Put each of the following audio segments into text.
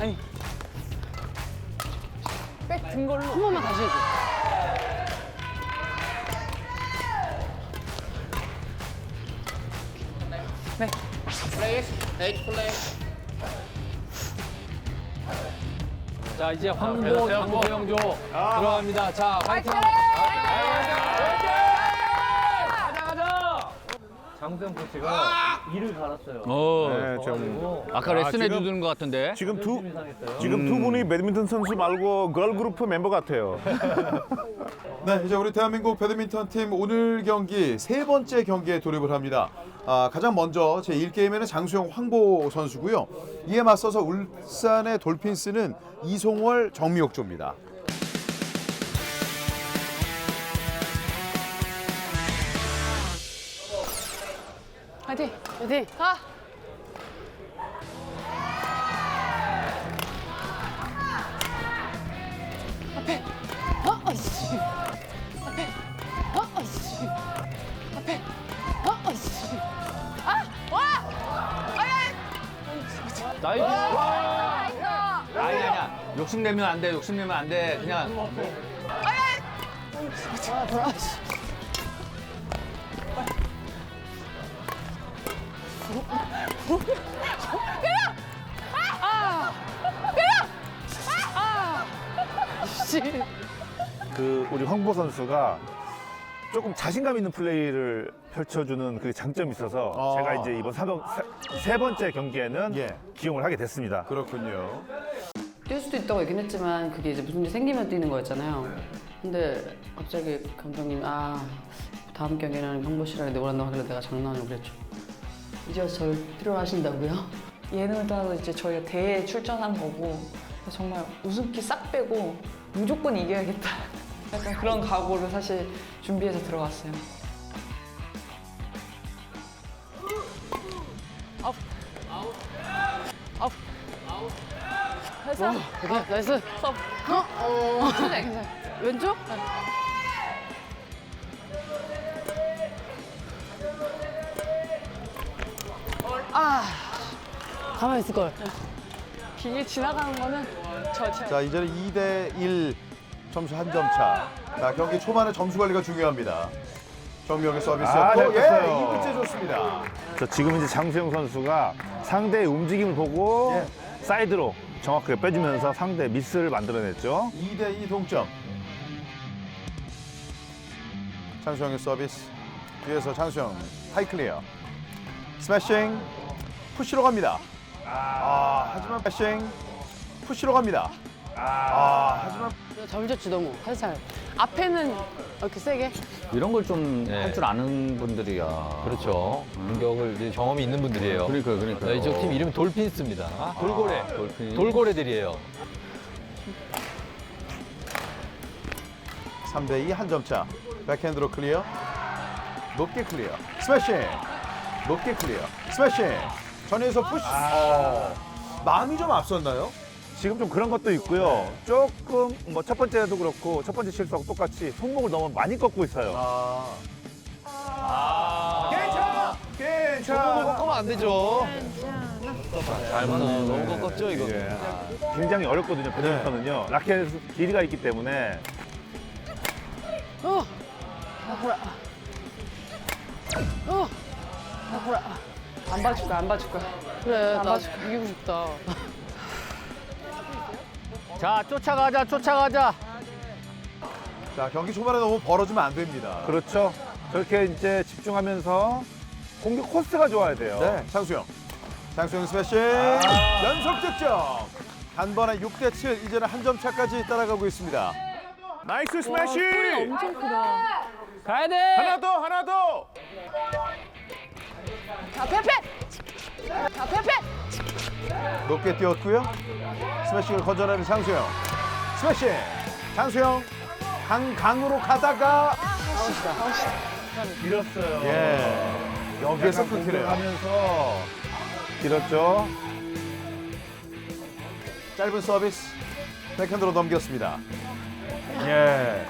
아니. 백 든 걸로. 한 번만 다시 해줘. 네. 자 이제 황보 장소영조 들어갑니다. 자 화이팅! 가자 가자! 장소영 코치가 이를 갈았어요. 어. 네, 좀 아까 레슨 해주는 것 같은데. 지금 두 이상했어요. 지금 두 분이 배드민턴 선수 말고 걸 그룹 멤버 같아요. 네, 이제 우리 대한민국 배드민턴 팀 오늘 경기 세 번째 경기에 돌입을 합니다. 아, 가장 먼저 제 1게임에는 장수영 황보 선수고요. 이에 맞서서 울산의 돌핀스는 이송월 정미옥조입니다. 화이팅! 가! 앞에! 어, 어이씨! 앞에! 어, 어이씨! 앞에! 어, 어이씨! 아! 와! 아이, 아이! 나이스! 아니 아니야. 욕심내면 안 돼. 욕심내면 안 돼. 그냥 씨. 그 우리 황보 선수가 조금 자신감 있는 플레이를 펼쳐주는 그 장점이 있어서 아. 제가 이제 이번 사번, 세, 세 번째 경기에는 예. 기용을 하게 됐습니다. 그렇군요. 뛸 수도 있다고 얘기는 했지만 그게 이제 무슨 일이 생기면 뛰는 거였잖아요. 근데 갑자기 감독님 아 다음 경기는 형보 씨랑 내보낸다고 하길래 내가 장난으로 그랬죠. 이제 와서 저를 필요하신다고요? 예능을 따서 이제 저희가 대회에 출전한 거고 정말 웃음기 싹 빼고 무조건 이겨야겠다. 약간 그런 각오를 사실 준비해서 들어갔어요. 됐어. 오케이, 나이스. 어, 어, 괜찮아, 괜찮아. 왼쪽? 아, 가만히 있을 걸. 길게 지나가는 거는 저 제. 자, 이제는 2대 1 점수 한 점 차. 자, 경기 초반에 점수 관리가 중요합니다. 정명의 아, 서비스였고, 예, 잘했어요. 이끝째 좋습니다. 저 지금 이제 장수영 선수가 상대의 움직임을 보고 예. 사이드로 정확하게 빼주면서 상대 미스를 만들어냈죠. 2대 2 동점. 장수영의 서비스. 뒤에서 장수영 하이 클리어. 스매싱. 푸시로 갑니다. 아, 하지만 패싱. 푸시로 갑니다. 아, 하지만 점졌지, 너무. 살살. 앞에는 이렇게 세게. 이런 걸 좀 할 네. 줄 아는 분들이야. 그렇죠. 공격을 이제 경험이 있는 분들이에요. 그러니까요, 그러니까요. 네, 이쪽 팀 이름이 돌핀스입니다. 돌고래. 아, 돌핀. 돌고래들이에요. 3대 2 한 점 차. 백핸드로 클리어. 높게 클리어. 스매싱. 높게 클리어. 스매싱. 전에서 푸시. 어. 마음이 좀 앞섰나요? 지금 좀 그런 것도 있고요. 조금 뭐 첫 번째도 그렇고 첫 번째 실수하고 똑같이 손목을 너무 많이 꺾고 있어요. 아. 괜찮아. 괜찮아. 꺾으면 안 되죠. 잘 맞아. 너무 꺾었죠, 이거. 예. 굉장히 어렵거든요. 배드민턴은요. 라켓 길이가 있기 때문에 어! 아프라. 어! 아프라. 안 봐줄 거야, 안 봐줄 거야. 그래, 나. 이기고 싶다. 자 쫓아가자, 쫓아가자. 자, 경기 초반에 너무 벌어지면 안 됩니다. 그렇죠. 저렇게 이제 집중하면서 공격 코스가 좋아야 돼요. 네, 장수영. 장수영 스매싱. 연속 득점. 단번에 6대 7. 이제는 한 점 차까지 따라가고 있습니다. 나이스 스매시! 엄청 크다. 가야 돼. 하나 더, 하나 더! 앞에, 앞에! 앞에, 앞에! 높게 뛰었고요. 스매싱을 건져내는 장수영. 스매싱. 장수영. 강, 강으로 가다가. 길었어요. 예. 여기에서 약간 끊기네요. 공격하면서 길었죠. 짧은 서비스. 백핸드로 넘겼습니다. 예.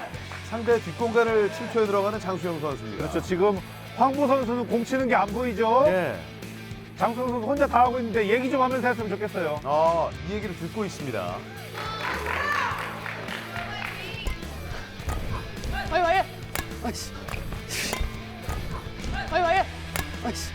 상대 뒷공간을 침투해 들어가는 장수영 선수입니다. 그렇죠. 지금 황보 선수는 공 치는 게 안 보이죠? 예. 장수영 선수 혼자 다 하고 있는데 얘기 좀 하면서 했으면 좋겠어요. 어, 이 얘기를 듣고 있습니다. 아유 아유. 아이씨. 아유 아유. 아이씨.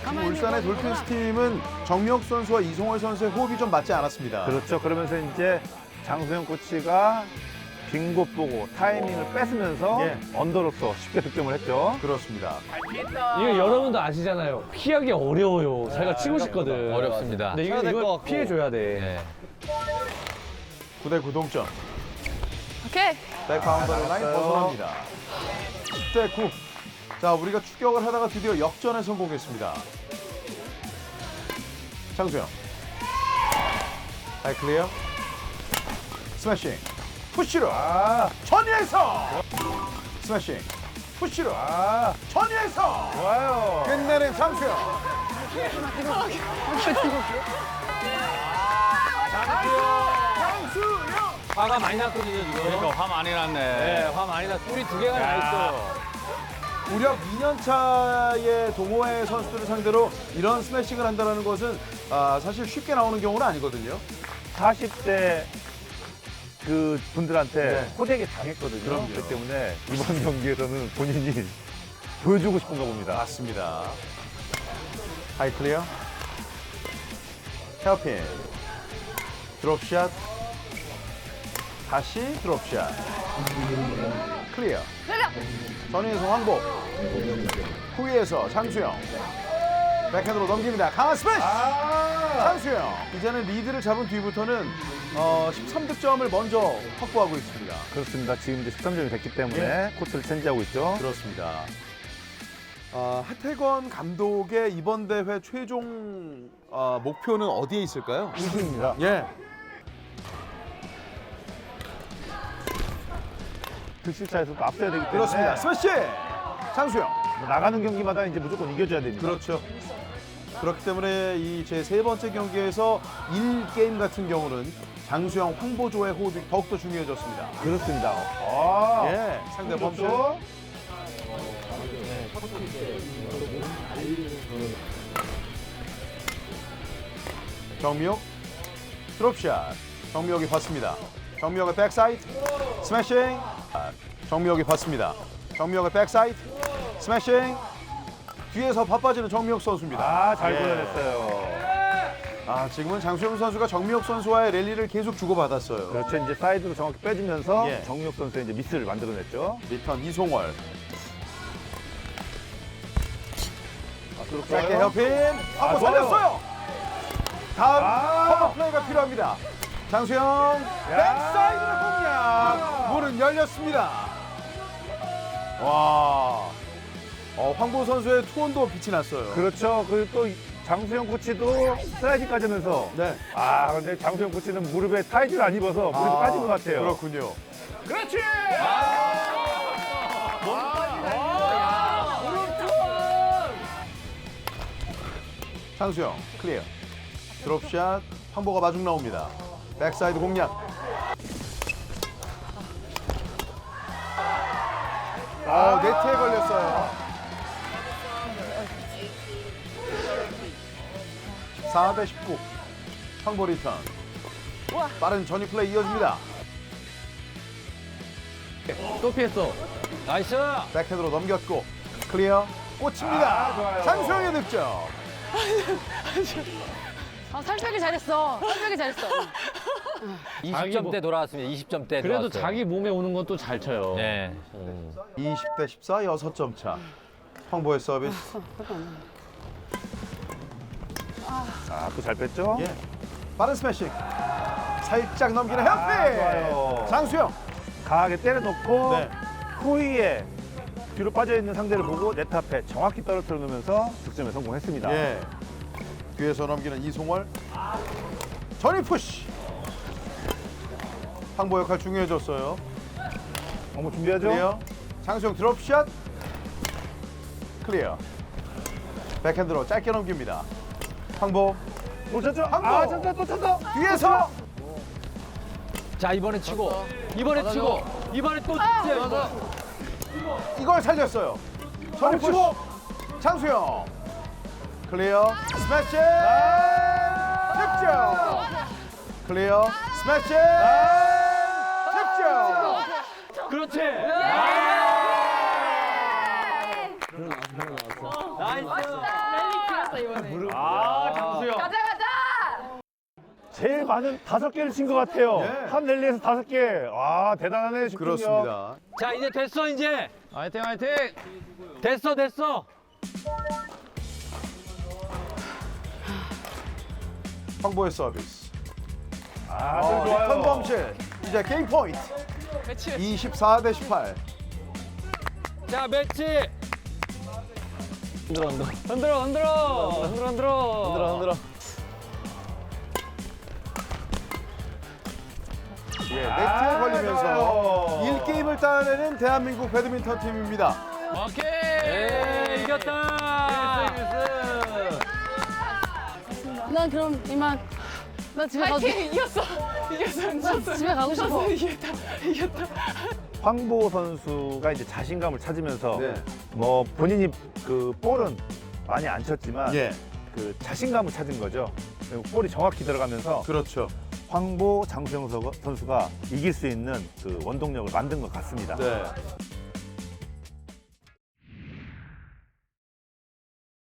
지금 울산의 돌핀스 팀은 정미혁 선수와 이송월 선수의 호흡이 좀 맞지 않았습니다. 그렇죠. 그러면서 이제 장수영 코치가 빈 곳 보고 타이밍을 뺏으면서 예. 언더로서 쉽게 득점을 했죠. 그렇습니다. 이거 여러분도 아시잖아요. 피하기 어려워요. 자기가 치고 싶거든. 어렵습니다. 근데 이거, 이거 피해줘야 돼. 네. 9대 9 동점. 오케이. 백바운더리 라인 벗어납니다. 10대 9. 자, 우리가 추격을 하다가 드디어 역전에 성공했습니다. 장수영. 하이 클리어. 스매싱. 푸시로. 아, 전위에서. 스매싱. 푸시로. 아, 전위에서. 좋아요. 끝내는 장수영. 화가 많이 났거든요, 지금. 그러니까 화 많이 났네. 네, 화 많이 났. 뿔이 두 개가 나 있어. 무려 2년 차의 동호회 선수들을 상대로 이런 스매싱을 한다는 것은 아, 사실 쉽게 나오는 경우는 아니거든요. 40대 그 분들한테 네. 호되게 당했거든요. 그럼요. 그렇기 때문에 이번 경기에서는 본인이 보여주고 싶은가 봅니다. 맞습니다. 하이 클리어. 헤어핀. 드롭샷. 다시 드롭샷. 클리어. 전위에서 황복. 후위에서 장수영. 백핸드로 넘깁니다. 강한 스매시! 장수영. 이제는 리드를 잡은 뒤부터는 어, 13득점을 먼저 확보하고 있습니다. 그렇습니다. 지금 이제 13점이 됐기 때문에 예. 코트를 체인지하고 있죠. 그렇습니다. 아, 하태건 감독의 이번 대회 최종 아, 목표는 어디에 있을까요? 우승입니다. 예. 득실차에서 도 앞서야 되기 때문에 그렇습니다. 스매시! 장수영. 뭐 나가는 경기마다 이제 무조건 이겨줘야 됩니다. 그렇죠. 그렇기 때문에 이 제 세 번째 경기에서 1게임 같은 경우는 장수영, 황보조의 호흡이 더욱더 중요해졌습니다. 그렇습니다. 아, 예, 상대 범실. 또 정미혁 드롭샷. 정미혁이 받습니다. 정미혁의 백사이드 스매싱. 아, 정미혁이 받습니다. 정미혁의 백사이드 스매싱 뒤에서 바빠지는 정미혁 선수입니다 아, 잘 예. 골라냈어요. 아 지금은 장수영 선수가 정미혁 선수와의 랠리를 계속 주고받았어요 그렇죠. 이제 사이드로 정확히 빼주면서 예. 정유혁 선수의 이제 미스를 만들어냈죠. 리턴 이송월 짧게. 헤어핀 아, 한번 좋아요. 살렸어요 다음 아. 커버 플레이가 필요합니다 장수영 백사이드를 공략 문은 열렸습니다 와 어, 황보 선수의 투혼도 빛이 났어요 그렇죠. 그리고 또 장수영 코치도 슬라이딩까지 하면서 네. 아, 근데 장수영 코치는 무릎에 타이즈를 안 입어서 무릎이 아, 빠진 것 같아요. 그렇군요 그렇지! 장수영 클리어 드롭샷 황보가 마중 나옵니다 백사이드 공략 아 네트에 걸렸어요 4대 19 황보 리턴 빠른 전위 플레이 이어집니다 또 피했어. 나이스! 백핸드로 넘겼고 클리어 꽂힙니다 아. 장수영의 득점 아, 살빼기 잘했어. 살빼기 잘했어. 20점 대 돌아왔습니다. 20점 대 그래도 돌아왔어요. 자기 몸에 오는 건 또 잘 쳐요. 네. 20대 14 6점 차 황보의 서비스 아, 또 잘 뺐죠? 예. 빠른 스매싱. 살짝 넘기는 아, 헤어핀. 좋아요. 장수영. 강하게 때려놓고 네. 후위에 뒤로 빠져있는 상대를 보고 네트 앞에 정확히 떨어뜨려 놓으면서 득점에 성공했습니다. 예. 뒤에서 넘기는 이송월. 전위 푸시. 황보 역할 중요해졌어요. 어머 준비하죠? 클리어. 장수영 드롭샷. 클리어. 백핸드로 짧게 넘깁니다. 황보. 놓쳤죠? 한 아, 번. 쳤다, 또 쳤다. 뒤에서. 자 이번에 치고. 이번에 치고. 이번에 또 치죠. 이걸 살렸어요. 전푸 장수영. 클리어. 스매시. 득점. 클리어. 스매시. 득점. 그렇지. 아, 장수영. 제일 많은 다섯 개를 친 것 같아요. 네. 한 랠리에서 다섯 개. 와 대단하네 집중력. 그렇습니다. 자, 이제 됐어, 이제. 화이팅, 화이팅. 됐어, 됐어. 황보의 서비스. 아, 어, 좋아요. 리턴 범실. 이제 게임 포인트. 24 대 18. 자, 매치. 흔들어, 흔들어. 흔들어, 흔들어. 흔들어, 흔들어. 흔들어, 흔들어. 네트에 아, 걸리면서 좋아요. 1게임을 따내는 대한민국 배드민턴 팀입니다. 오케이. 예, 이겼다. 난 그럼 이만. 나 집에 가고 싶어. 이겼어. 이겼어. 나 집에 가고 싶어. 이겼다. 이겼다. 황보 선수가 이제 자신감을 찾으면서 네. 뭐 본인이 그 볼은 많이 안 쳤지만 예, 그 자신감을 찾은 거죠. 그리고 볼이 정확히 들어가면서 그렇죠. 황보 장수영 선수가 이길 수 있는 그 원동력을 만든 것 같습니다. 네.